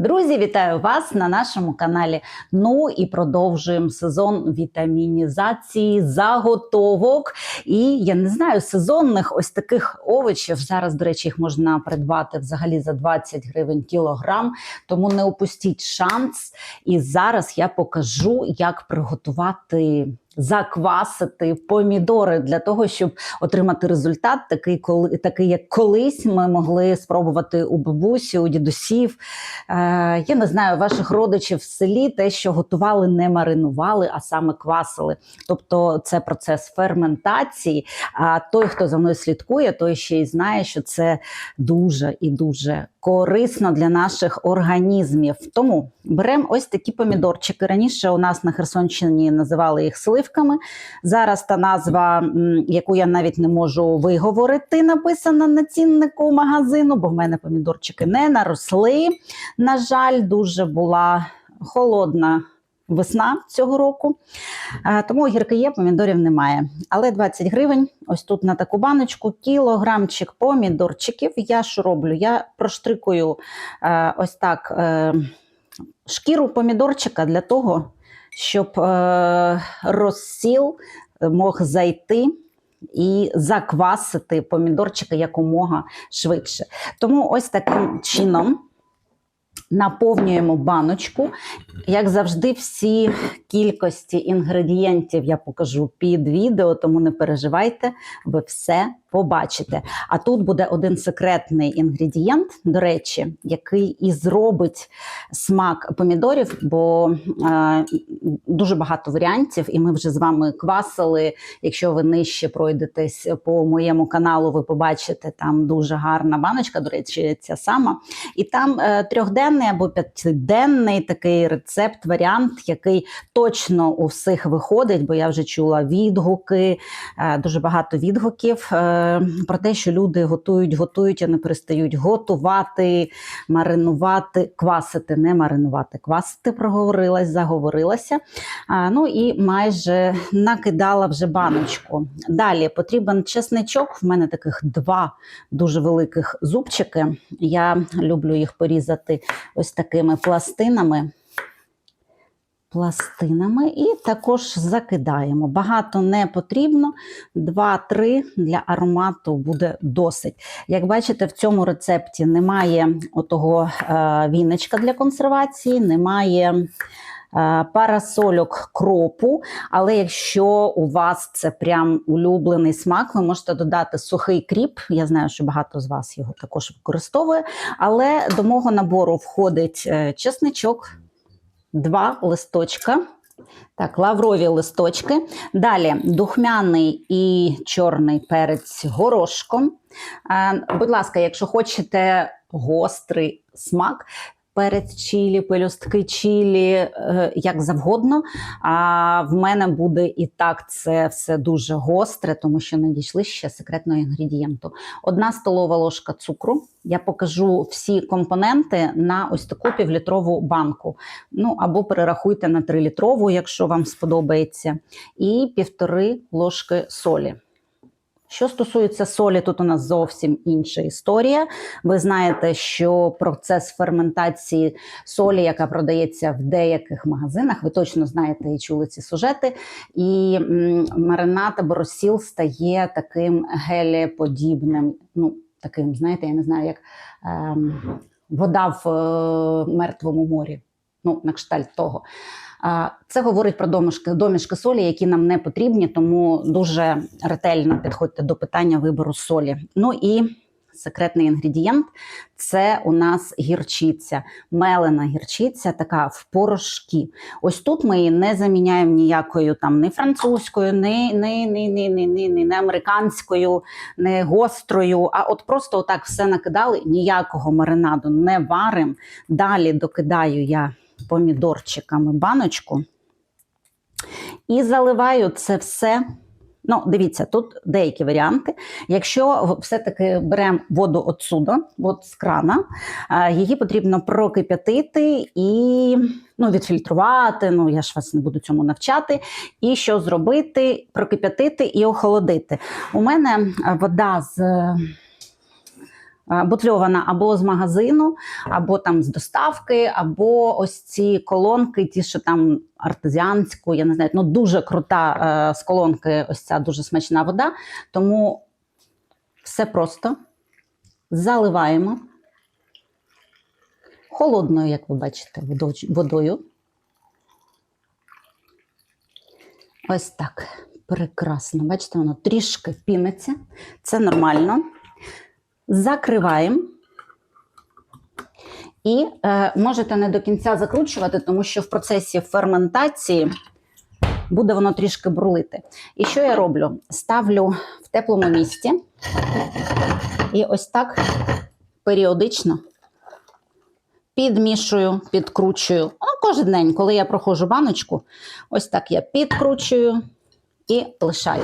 Друзі, вітаю вас на нашому каналі. Ну і продовжуємо сезон вітамінізації заготовок. І я не знаю, сезонних ось таких овочів. Зараз, до речі, їх можна придбати взагалі за 20 гривень кілограм. Тому не упустіть шанс. І зараз я покажу, як приготувати. Заквасити помідори для того, щоб отримати результат, такий, коли такий, як колись ми могли спробувати у бабусі, у дідусів. Е, я не знаю, ваших родичів в селі те, що готували, не маринували, а саме квасили. Тобто це процес ферментації. А той, хто за мною слідкує, той ще й знає, що це дуже і дуже корисно для наших організмів. Тому беремо ось такі помідорчики. Раніше у нас на Херсонщині називали їх сливками. Зараз та назва, яку я навіть не можу виговорити, написана на ціннику магазину, бо в мене помідорчики не наросли. На жаль, дуже була холодна. Весна цього року, Е, тому огірки є, помідорів немає. Але 20 гривень, ось тут на таку баночку, кілограмчик помідорчиків. Я що роблю? Я проштрикую е, ось так е, шкіру помідорчика для того, щоб е, розсіл мог зайти. І заквасити помідорчики якомога швидше. Тому ось таким чином наповнюємо баночку. Як завжди, всі кількості інгредієнтів я покажу під відео, тому не переживайте, ви все побачите. А тут буде один секретний інгредієнт, до речі, який і зробить смак помідорів, бо е, дуже багато варіантів, і ми вже з вами квасили. Якщо ви нижче пройдетесь по моєму каналу, ви побачите там дуже гарна баночка, до речі, ця сама. І там е, трьохденний або п'ятиденний такий рецепт, варіант, який точно у всіх виходить, бо я вже чула відгуки, е, дуже багато відгуків е, про те, що люди готують, готують, а не перестають готувати, маринувати, квасити, не маринувати, квасити, проговорилась, заговорилася. Ну і майже накидала вже баночку. Далі потрібен чесничок. В мене таких два дуже великих зубчики. Я люблю їх порізати ось такими пластинами. Пластинами і також закидаємо. Багато не потрібно, 2-3 для аромату буде досить. Як бачите, в цьому рецепті немає отого е, віночка для консервації, немає е, парасольок кропу. Але якщо у вас це прям улюблений смак, ви можете додати сухий кріп. Я знаю, що багато з вас його також використовує. Але до мого набору входить е, чесничок два листочка. Так, лаврові листочки. Далі духмяний і чорний перець горошком. Е, будь ласка, якщо хочете гострий смак, перець чілі, пелюстки чілі, е, як завгодно. А в мене буде і так це все дуже гостре, тому що надійшли ще секретного інгредієнту. Одна столова ложка цукру. Я покажу всі компоненти на ось таку півлітрову банку. Ну або перерахуйте на 3-літрову, якщо вам сподобається, і півтори ложки солі. Що стосується солі, тут у нас зовсім інша історія. Ви знаєте, що процес ферментації солі, яка продається в деяких магазинах, ви точно знаєте і чули ці сюжети. І маринад або розсіл стає таким гелеподібним. Ну, таким, знаєте, я не знаю, як ем, вода в е, мертвому морі. Ну, на кшталт того. Це говорить про домішки, домішки солі, які нам не потрібні, тому дуже ретельно підходьте до питання вибору солі. Ну і секретний інгредієнт це у нас гірчиця, мелена гірчиця, така в порошкі. Ось тут ми її не заміняємо ніякою там ні французькою, ні, ні, ні, ні, ні, ні, ні, не американською, не гострою. А от просто отак все накидали, ніякого маринаду не варимо. Далі докидаю я помідорчиками баночку і заливаю це все. Ну, дивіться, тут деякі варіанти. Якщо все-таки беремо воду отсюди, от з крана, е, її потрібно прокип'ятити і ну, відфільтрувати. Ну, я ж вас не буду цьому навчати. І що зробити? Прокип'ятити і охолодити. У мене вода з е, бутльована або з магазину, або там з доставки, або ось ці колонки, ті, що там артезіанську, я не знаю, ну дуже крута е, з колонки, ось ця дуже смачна вода. Тому все просто заливаємо холодною, як ви бачите, водою. Ось так. Прекрасно. Бачите, воно трішки піниться. Це нормально. Закриваємо. І е, можете не до кінця закручувати, тому що в процесі ферментації буде воно трішки бурлити. І що я роблю? Ставлю в теплому місці і ось так періодично підмішую, підкручую. Ну, кожен день, коли я проходжу баночку, ось так я підкручую і лишаю.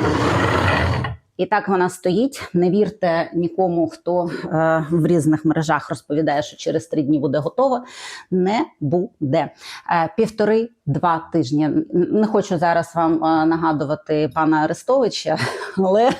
І так вона стоїть. Не вірте нікому, хто е, в різних мережах розповідає, що через три дні буде готово. Не буде. Е, Півтори-два тижні. Не хочу зараз вам е, нагадувати пана Арестовича, але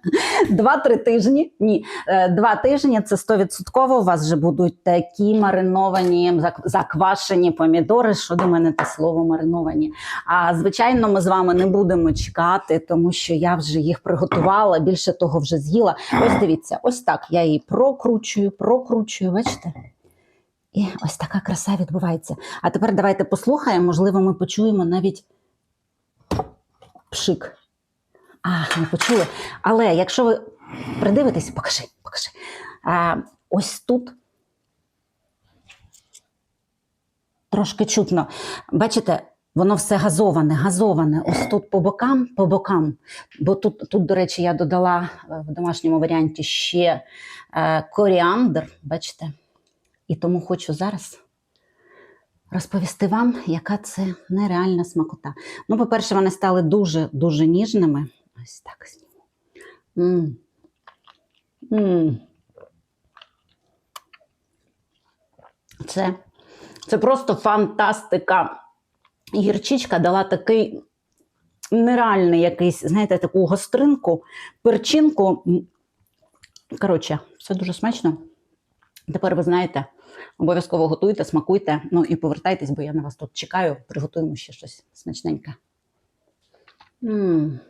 два-три тижні. Ні, Е, два тижні це стовідсотково. У вас вже будуть такі мариновані, заквашені помідори. Що до мене те слово мариновані? А звичайно, ми з вами не будемо чекати, тому що я вже їх приготувала. Більше того, вже з'їла. Ось дивіться, ось так я її прокручую, прокручую. Бачите? І ось така краса відбувається. А тепер давайте послухаємо, можливо, ми почуємо навіть пшик. А, не почули. Але якщо ви придивитесь, покажи, покажи. А, ось тут трошки чутно. Бачите, воно все газоване, газоване. Ось тут по бокам, по бокам. Бо тут, тут до речі, я додала е, в домашньому варіанті ще е, коріандр, бачите? І тому хочу зараз розповісти вам, яка це нереальна смакота. Ну, по-перше, вони стали дуже-дуже ніжними. Ось так зніму. Це, це просто фантастика. Гірчичка дала такий нереальний якийсь, знаєте, таку гостринку, перчинку. Коротше, все дуже смачно. Тепер ви знаєте, обов'язково готуйте, смакуйте. Ну і повертайтесь, бо я на вас тут чекаю. Приготуємо ще щось смачненьке. М.